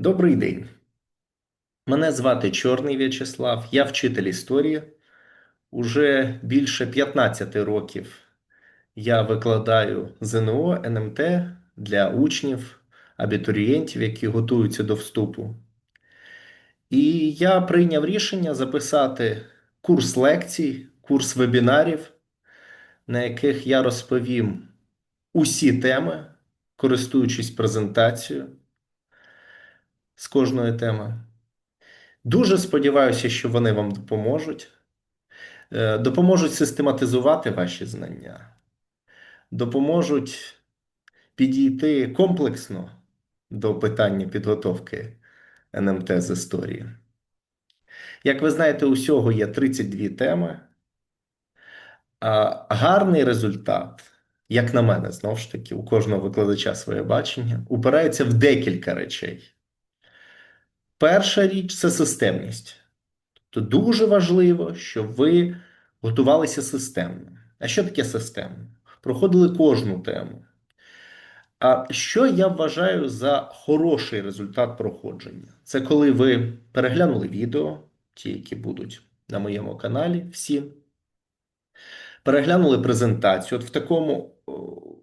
Добрий день. Мене звати Чорний В'ячеслав, я вчитель історії. Уже більше 15 років я викладаю ЗНО, НМТ для учнів, абітурієнтів, які готуються до вступу. І я прийняв рішення записати курс лекцій, курс вебінарів, на яких я розповім усі теми, користуючись презентацією з кожної теми. Дуже сподіваюся, що вони вам допоможуть. Е, Допоможуть систематизувати ваші знання, допоможуть підійти комплексно до питання підготовки НМТ з історії. Як ви знаєте, усього є 32 теми. А гарний результат, як на мене, знову ж таки, у кожного викладача своє бачення, упирається в декілька речей. Перша річ це системність. То дуже важливо, щоб ви готувалися системно. А що таке системно? Проходили кожну тему. А що я вважаю за хороший результат проходження? Це коли ви переглянули відео, ті, які будуть на моєму каналі, всі. Переглянули презентацію. От в такому,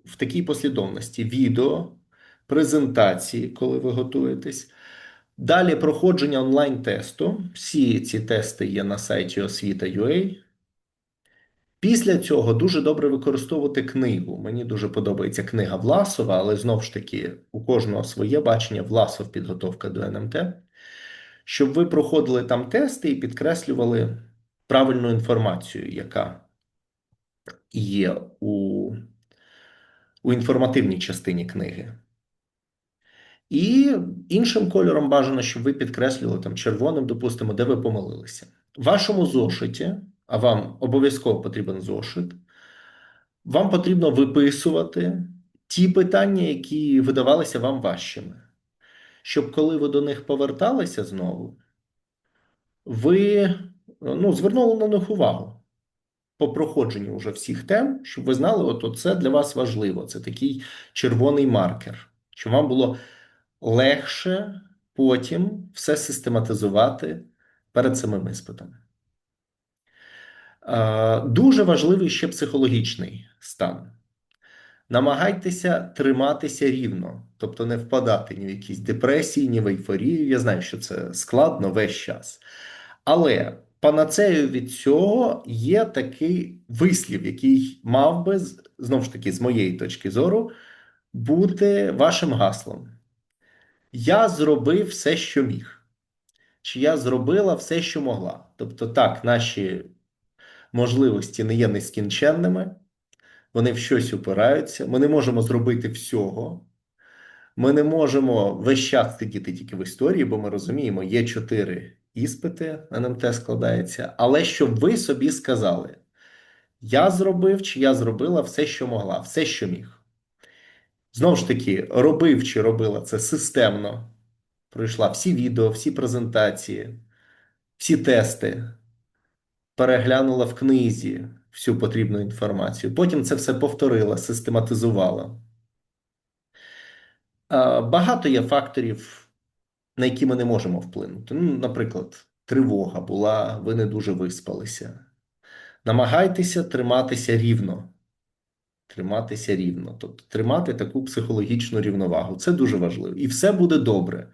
в такій послідовності відео, презентації, коли ви готуєтесь. Далі проходження онлайн-тесту. Всі ці тести є на сайті освіта.ua. Після цього дуже добре використовувати книгу. Мені дуже подобається книга Власова, але знову ж таки, у кожного своє бачення Власов підготовка до НМТ. Щоб ви проходили там тести і підкреслювали правильну інформацію, яка є у, у інформативній частині книги. І іншим кольором бажано, щоб ви підкреслювали там червоним, допустимо, де ви помилилися. В вашому зошиті, а вам обов'язково потрібен зошит, вам потрібно виписувати ті питання, які видавалися вам важчими. Щоб коли ви до них поверталися знову, ви ну, звернули на них увагу по проходженню вже всіх тем, щоб ви знали, от це для вас важливо. Це такий червоний маркер, щоб вам було легше потім все систематизувати перед самим іспитом. Дуже важливий ще психологічний стан. Намагайтеся триматися рівно, тобто не впадати ні в якісь депресії, ні в ейфорію. Я знаю, що це складно весь час. Але панацею від цього є такий вислів, який мав би, знову ж таки, з моєї точки зору, бути вашим гаслом. Я зробив все, що міг. Чи я зробила все, що могла. Тобто, так, наші можливості не є нескінченними, вони в щось упираються. Ми не можемо зробити всього. Ми не можемо весь час сидіти тільки в історії, бо ми розуміємо, є чотири іспити, НМТ складається. Але щоб ви собі сказали, я зробив чи я зробила все, що могла, все, що міг. Знову ж таки, робив чи робила це системно. Пройшла всі відео, всі презентації, всі тести, переглянула в книзі всю потрібну інформацію. Потім це все повторила, систематизувала. Багато є факторів, на які ми не можемо вплинути. Ну, Наприклад, тривога була, ви не дуже виспалися. Намагайтеся триматися рівно триматися рівно, тобто тримати таку психологічну рівновагу. Це дуже важливо. І все буде добре.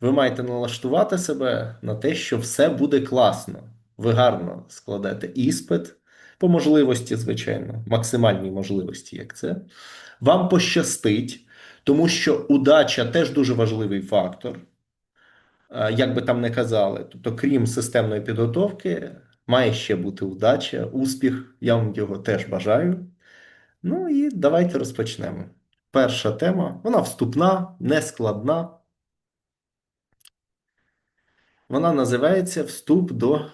Ви маєте налаштувати себе на те, що все буде класно. Ви гарно складете іспит по можливості, звичайно, максимальній можливості, як це. Вам пощастить, тому що удача теж дуже важливий фактор. Як би там не казали, тобто, крім системної підготовки, має ще бути удача, успіх. Я вам його теж бажаю. Ну і давайте розпочнемо. Перша тема, вона вступна, нескладна. Вона називається Вступ до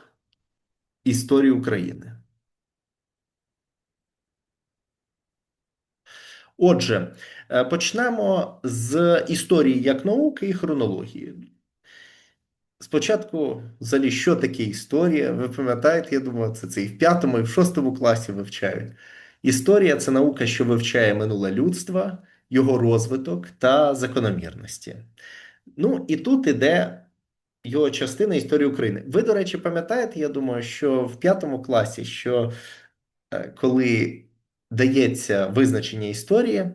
історії України. Отже, е, почнемо з історії як науки і хронології. Спочатку, взагалі, що таке історія? Ви пам'ятаєте, я думаю, це це і в п'ятому, і в шостому класі вивчають. Історія це наука, що вивчає минуле людство, його розвиток та закономірності. Ну і тут іде його частина історії України. Ви, до речі, пам'ятаєте, я думаю, що в п'ятому класі, що е, коли дається визначення історії,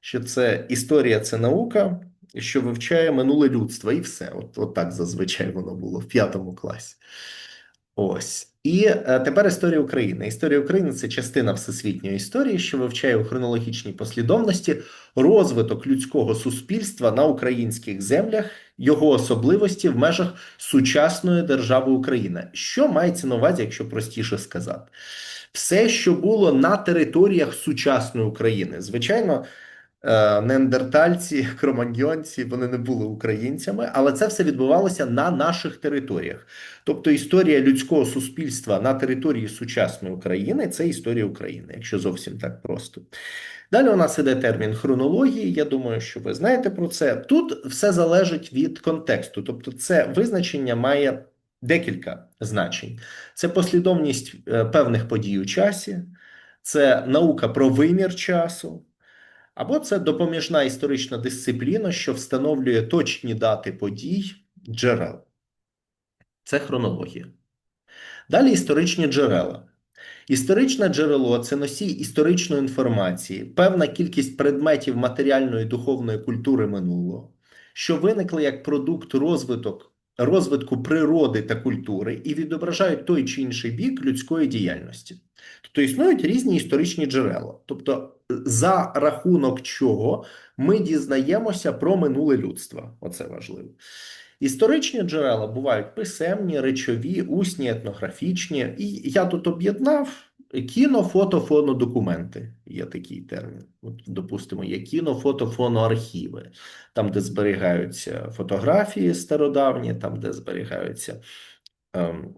що це історія це наука, що вивчає минуле людство, і все. От, от так зазвичай воно було в п'ятому класі. Ось. І е, тепер історія України. Історія України це частина всесвітньої історії, що вивчає у хронологічній послідовності розвиток людського суспільства на українських землях, його особливості в межах сучасної держави України. Що мається на увазі, якщо простіше сказати? Все, що було на територіях сучасної України, звичайно. Е, неандертальці, кроманьйонці, вони не були українцями, але це все відбувалося на наших територіях. Тобто історія людського суспільства на території сучасної України це історія України, якщо зовсім так просто. Далі у нас іде термін хронології. Я думаю, що ви знаєте про це. Тут все залежить від контексту, тобто, це визначення має декілька значень: це послідовність е, певних подій у часі, це наука про вимір часу. Або це допоміжна історична дисципліна, що встановлює точні дати подій джерел. Це хронологія. Далі історичні джерела. Історичне джерело це носій історичної інформації, певна кількість предметів матеріальної і духовної культури минулого, що виникли як продукт розвиток, розвитку природи та культури і відображають той чи інший бік людської діяльності. Тобто існують різні історичні джерела. Тобто, за рахунок чого ми дізнаємося про минуле людство. Оце важливо. Історичні джерела бувають писемні, речові, усні, етнографічні. І я тут об'єднав кіно, фото, фонодокументи. Є такий термін. От, Допустимо, є кіно, фото, фоноархіви, там, де зберігаються фотографії стародавні, там, де зберігаються. Ем,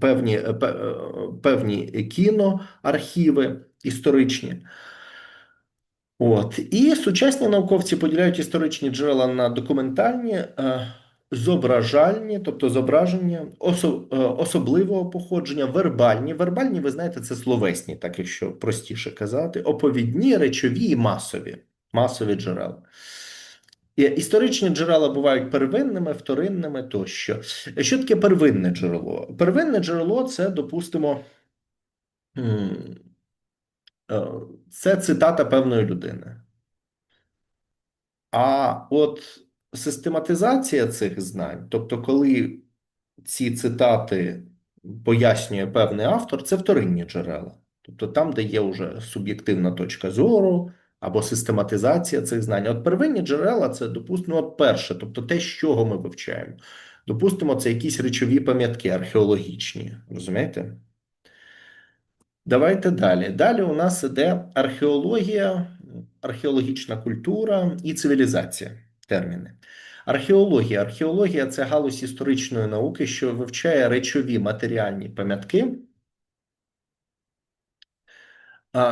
Певні е, певні кіноархіви історичні. От і сучасні науковці поділяють історичні джерела на документальні, е, зображальні, тобто зображення осо, е, особливого походження, вербальні. Вербальні, ви знаєте, це словесні, так якщо простіше казати, оповідні, речові і масові, масові джерела. Історичні джерела бувають первинними, вторинними тощо. Що таке первинне джерело? Первинне джерело це, допустимо. Е, це цитата певної людини. А от систематизація цих знань, тобто, коли ці цитати пояснює певний автор, це вторинні джерела. Тобто там, де є вже суб'єктивна точка зору або систематизація цих знань. От первинні джерела це, допустимо, перше, тобто те, з чого ми вивчаємо. Допустимо, це якісь речові пам'ятки археологічні. Розумієте? Давайте далі. Далі у нас іде археологія, археологічна культура і цивілізація. Терміни. Археологія. Археологія це галузь історичної науки, що вивчає речові матеріальні пам'ятки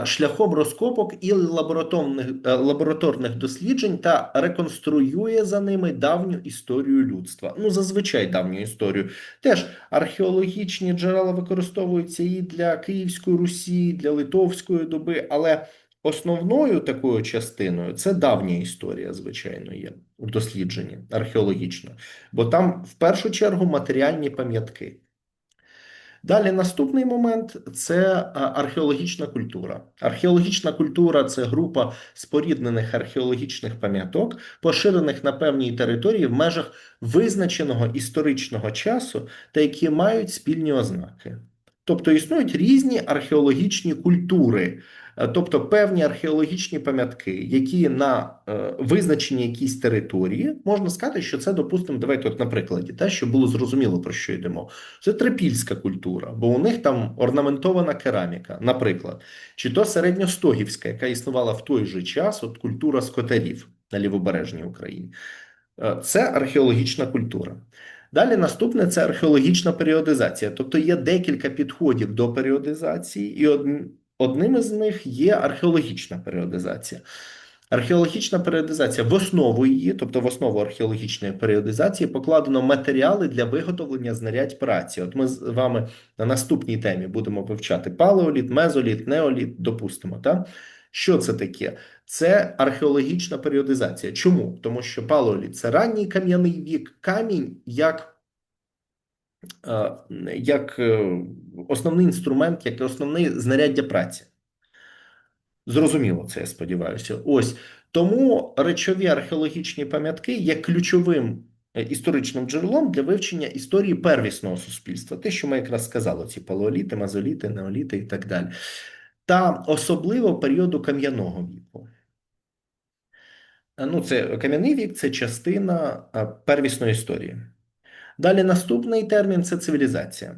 шляхом розкопок і лабораторних е, лабораторних досліджень та реконструює за ними давню історію людства. Ну, зазвичай давню історію. Теж археологічні джерела використовуються і для Київської Русі, і для Литовської доби, але основною такою частиною це давня історія, звичайно, є у дослідженні археологічно, бо там в першу чергу матеріальні пам'ятки. Далі наступний момент це археологічна культура. Археологічна культура це група споріднених археологічних пам'яток, поширених на певній території в межах визначеного історичного часу та які мають спільні ознаки. Тобто існують різні археологічні культури, Е, тобто певні археологічні пам'ятки, які на е, визначенні якійсь території, можна сказати, що це, допустимо, давайте от на прикладі, та, щоб було зрозуміло, про що йдемо. Це трипільська культура, бо у них там орнаментована кераміка, наприклад, чи то середньостогівська, яка існувала в той же час, от культура скотарів на лівобережній Україні. Е, це археологічна культура. Далі наступне це археологічна періодизація. Тобто є декілька підходів до періодизації, і Одним із них є археологічна періодизація. Археологічна періодизація в основу її, тобто в основу археологічної періодизації, покладено матеріали для виготовлення знарядь праці. От ми з вами на наступній темі будемо вивчати палеоліт, мезоліт, неоліт, допустимо. Так? Що це таке? це археологічна періодизація. Чому? Тому що палеоліт – це ранній кам'яний вік, камінь як як е, основний інструмент, як основне знаряддя праці. Зрозуміло, це я сподіваюся. Ось тому речові археологічні пам'ятки є ключовим е, історичним джерелом для вивчення історії первісного суспільства. Те, що ми якраз сказали: ці палеоліти, мазоліти, неоліти і так далі, та особливо періоду кам'яного віку. Е, ну, це кам'яний вік це частина е, первісної історії. Далі наступний термін це цивілізація.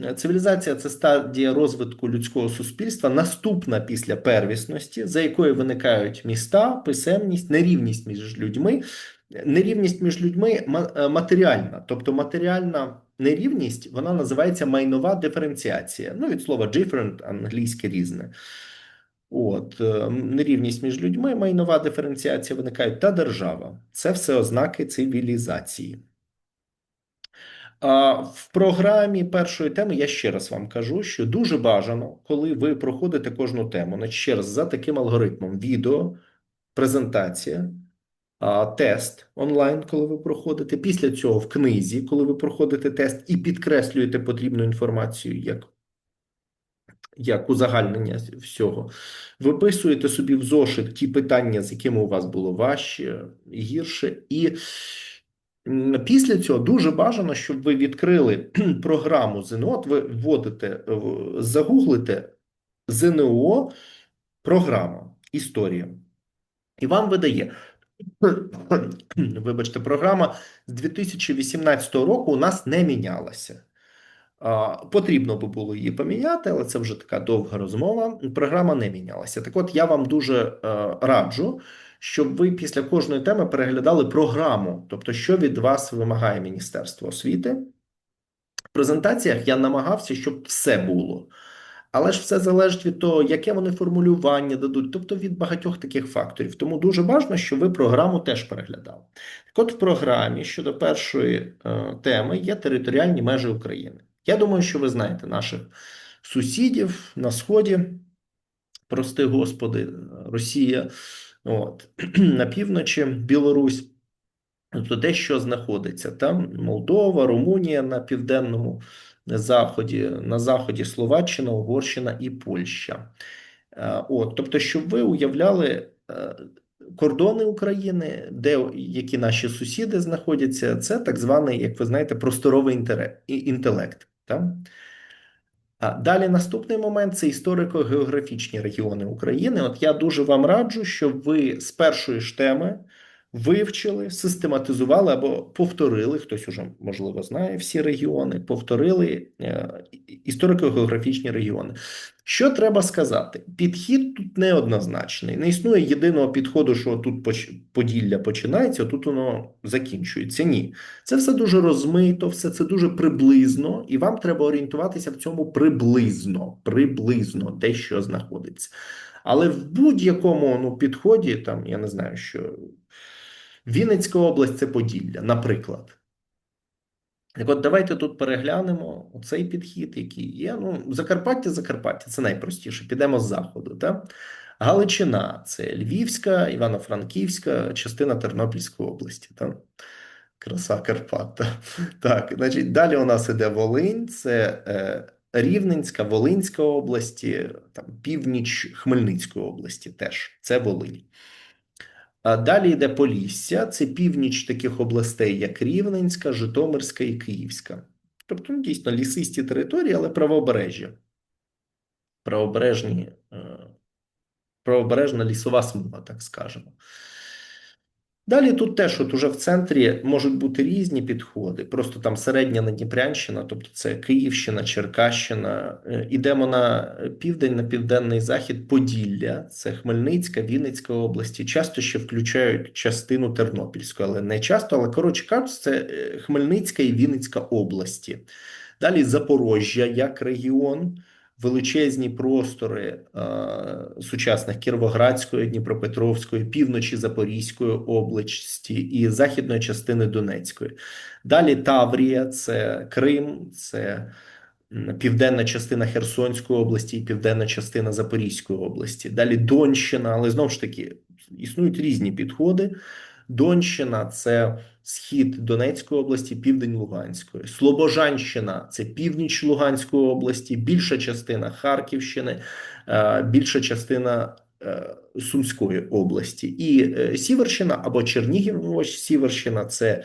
Е, цивілізація це стадія розвитку людського суспільства, наступна після первісності, за якою виникають міста, писемність, нерівність між людьми. Нерівність між людьми матеріальна, тобто матеріальна нерівність, вона називається майнова диференціація. Ну, від слова different, англійське різне. От е, нерівність між людьми, майнова диференціація виникають та держава. Це все ознаки цивілізації. В програмі першої теми я ще раз вам кажу, що дуже бажано, коли ви проходите кожну тему, значить ще раз за таким алгоритмом: відео, презентація, тест онлайн, коли ви проходите. Після цього в книзі, коли ви проходите тест і підкреслюєте потрібну інформацію як як узагальнення всього, виписуєте собі в зошит ті питання, з якими у вас було важче, гірше, і після цього дуже бажано, щоб ви відкрили програму ЗНО, от ви вводите, загуглите ЗНО програма історія, і вам видає. Вибачте, програма з 2018 року у нас не мінялася. Потрібно би було її поміняти, але це вже така довга розмова. Програма не мінялася. Так, от я вам дуже е, раджу, щоб ви після кожної теми переглядали програму, тобто, що від вас вимагає Міністерство освіти. В презентаціях я намагався, щоб все було. Але ж все залежить від того, яке вони формулювання дадуть, тобто від багатьох таких факторів. Тому дуже важливо, щоб ви програму теж переглядали. Так от в програмі щодо першої е, теми є територіальні межі України. Я думаю, що ви знаєте наших сусідів на Сході, прости Господи, Росія, от, на півночі Білорусь. Тобто те, що знаходиться там Молдова, Румунія на південному заході, на заході Словаччина, Угорщина і Польща. Е, от, Тобто, щоб ви уявляли е, кордони України, де які наші сусіди знаходяться, це так званий, як ви знаєте, просторовий інтелект. Так? Далі наступний момент це історико-географічні регіони України. От я дуже вам раджу, щоб ви з першої ж теми вивчили, систематизували або повторили, хтось уже, можливо, знає всі регіони, повторили е, історико-географічні регіони. Що треба сказати? Підхід тут неоднозначний. Не існує єдиного підходу, що тут Поділля починається, тут воно закінчується. Ні. Це все дуже розмито, все це дуже приблизно, і вам треба орієнтуватися в цьому приблизно, приблизно, де що знаходиться. Але в будь-якому ну, підході, там, я не знаю, що Вінницька область це Поділля, наприклад. Так от давайте тут переглянемо цей підхід, який є. Ну, Закарпаття, Закарпаття це найпростіше. Підемо з заходу. Так? Галичина це Львівська, Івано-Франківська, частина Тернопільської області. Так? Краса Карпат. Так, значить, далі у нас іде Волинь, це е, Рівненська, Волинська області, там північ Хмельницької області теж це Волинь. Далі йде Полісся, це північ таких областей, як Рівненська, Житомирська і Київська. Тобто, ну, дійсно, лісисті території, але правобережжя. Правобережні, е, правобережна лісова смуга, так скажемо. Далі тут теж от уже в центрі можуть бути різні підходи. Просто там середня Надніпрянщина, тобто це Київщина, Черкащина. Е, ідемо на південь, на південний захід, Поділля, це Хмельницька, Вінницька області. Часто ще включають частину Тернопільської, але не часто. Але коротше кажучи, це е, Хмельницька і Вінницька області. Далі Запорожжя як регіон величезні простори е, сучасних Кіровоградської, Дніпропетровської, півночі Запорізької області і західної частини Донецької. Далі Таврія, це Крим, це південна частина Херсонської області і південна частина Запорізької області. Далі Донщина, але знову ж таки існують різні підходи. Донщина це схід Донецької області, південь Луганської, Слобожанщина це північ Луганської області, більша частина Харківщини, е, більша частина е, Сумської області, і е, Сіверщина або Чернігів. Сіверщина це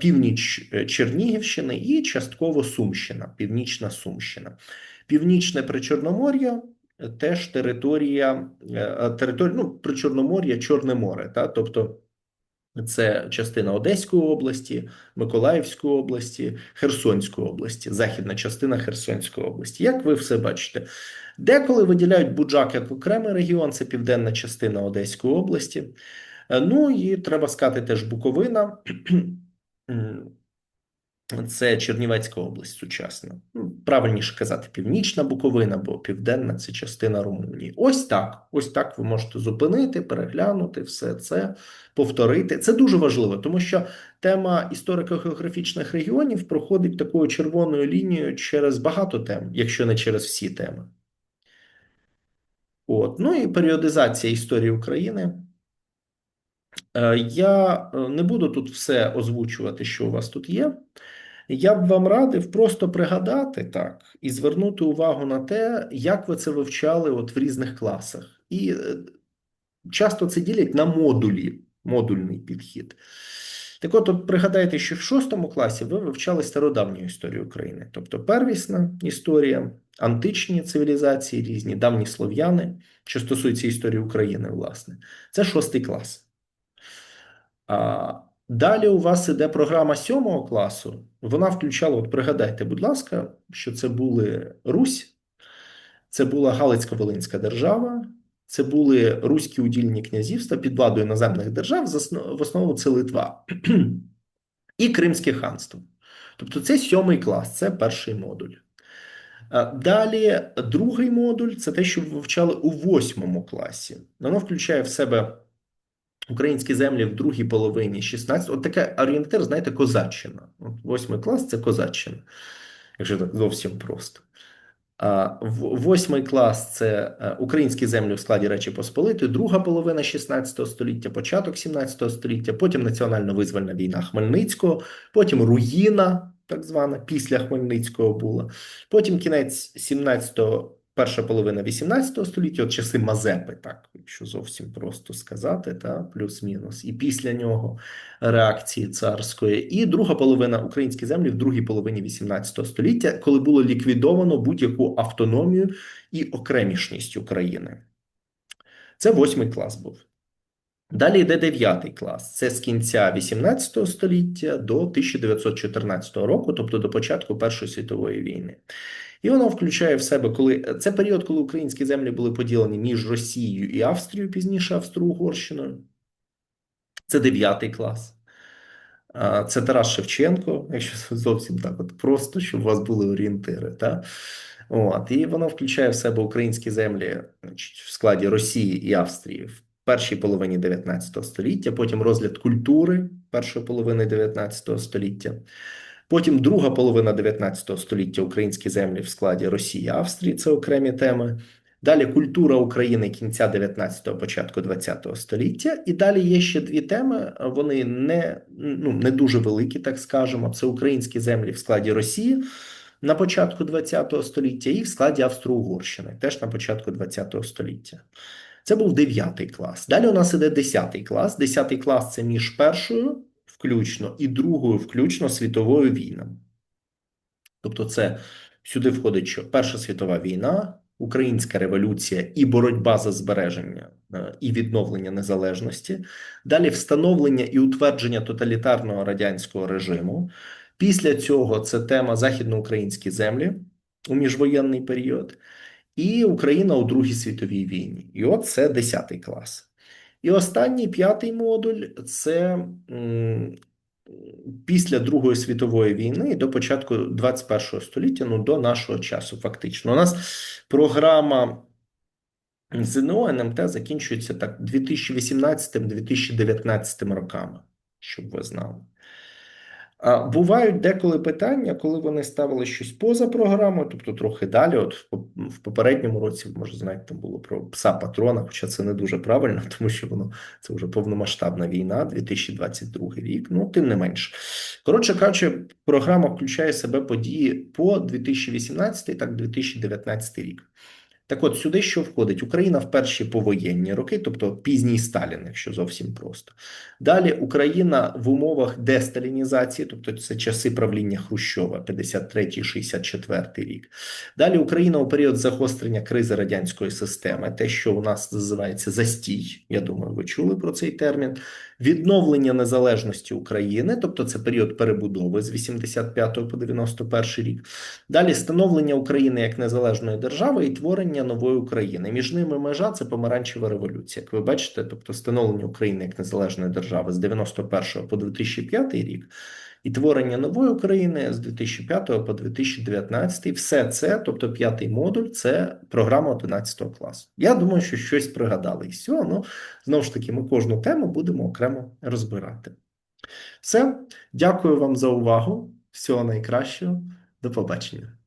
північ Чернігівщини і частково Сумщина, Північна Сумщина, Північне Причорномор'я. Теж територія територія, ну, Причорномор'я, Чорне море, та тобто це частина Одеської області, Миколаївської області, Херсонської області, західна частина Херсонської області. Як ви все бачите? Деколи виділяють Буджак як окремий регіон, це південна частина Одеської області. Е, ну і треба сказати теж Буковина. Це Чернівецька область сучасна. Ну, правильніше казати, Північна Буковина, бо Південна це частина Румунії. Ось так. Ось так ви можете зупинити, переглянути все це, повторити. Це дуже важливо, тому що тема історико-географічних регіонів проходить такою червоною лінією через багато тем, якщо не через всі теми. От. Ну і періодизація історії України. Е, я е, не буду тут все озвучувати, що у вас тут є. Я б вам радив просто пригадати так і звернути увагу на те, як ви це вивчали от в різних класах. І е, часто це ділять на модулі, модульний підхід. Так от, от пригадайте, що в шостому класі ви вивчали стародавню історію України, тобто первісна історія, античні цивілізації, різні давні слов'яни, що стосується історії України, власне, це шостий клас. А Далі у вас іде програма сьомого класу. Вона включала, от пригадайте, будь ласка, що це були Русь, це була Галицько-Волинська держава, це були руські удільні князівства під владою іноземних держав, в основному це Литва і Кримське ханство. Тобто це сьомий клас, це перший модуль. Далі другий модуль це те, що ви вивчали у восьмому класі. Воно включає в себе українські землі в другій половині 16 От таке орієнтир, знаєте, козаччина. От Восьмий клас це козаччина, якщо так зовсім просто. Восьмий клас це е, українські землі в складі Речі Посполитої, друга половина 16 століття, початок 17 століття, потім національно-визвольна війна Хмельницького, потім руїна, так звана, після Хмельницького була, потім кінець 17-го перша половина 18 століття, от часи Мазепи, так, якщо зовсім просто сказати, та, плюс-мінус, і після нього реакції царської, і друга половина української землі в другій половині 18 століття, коли було ліквідовано будь-яку автономію і окремішність України. Це восьмий клас був. Далі йде дев'ятий клас. Це з кінця 18 століття до 1914 року, тобто до початку Першої світової війни. І воно включає в себе, коли це період, коли українські землі були поділені між Росією і Австрією, пізніше Австро-Угорщиною. Це дев'ятий клас. Це Тарас Шевченко, якщо зовсім так от просто, щоб у вас були орієнтири. Та? От, І воно включає в себе українські землі значить, в складі Росії і Австрії в першій половині 19 століття, потім розгляд культури першої половини 19 століття. Потім друга половина 19 століття українські землі в складі Росії, Австрії це окремі теми. Далі культура України кінця 19-го, початку 20-го століття. І далі є ще дві теми. Вони не ну, не дуже великі, так скажемо. Це українські землі в складі Росії на початку 20-го століття і в складі Австро-Угорщини, теж на початку 20-го століття. Це був 9 клас. Далі у нас іде 10 клас. 10 клас це між першою включно і Другою включно світовою війнами. Тобто, це сюди входить, що Перша світова війна, Українська революція і боротьба за збереження е, і відновлення незалежності, далі встановлення і утвердження тоталітарного радянського режиму. Після цього це тема західноукраїнські землі у міжвоєнний період, і Україна у Другій світовій війні. І от це 10 клас. І останній п'ятий модуль це після Другої світової війни до початку 21 століття, ну до нашого часу, фактично. У нас програма ЗНО НМТ закінчується так 2018-2019 роками, щоб ви знали. Бувають деколи питання, коли вони ставили щось поза програмою, тобто трохи далі. От в поп- в попередньому році, може, знаєте, там було про пса патрона, хоча це не дуже правильно, тому що воно це вже повномасштабна війна, 2022 рік. Ну, тим не менш. Коротше кажучи, програма включає себе події по 2018 так 2019 рік. Так от сюди що входить? Україна в перші повоєнні роки, тобто пізній Сталін, якщо зовсім просто. Далі Україна в умовах десталінізації, тобто це часи правління Хрущова, 53-64 рік. Далі Україна у період загострення кризи радянської системи, те, що у нас називається застій. Я думаю, ви чули про цей термін. Відновлення незалежності України, тобто це період перебудови з 85 по 91 рік. Далі становлення України як незалежної держави і творення нової України. Між ними межа це помаранчева революція. Як ви бачите, тобто становлення України як незалежної держави з 91 по 2005 рік. І творення нової України з 2005 по 2019. Все це, тобто п'ятий модуль, це програма 11 класу. Я думаю, що щось пригадали і все, Ну знову ж таки, ми кожну тему будемо окремо розбирати. Все, дякую вам за увагу. Всього найкращого. До побачення.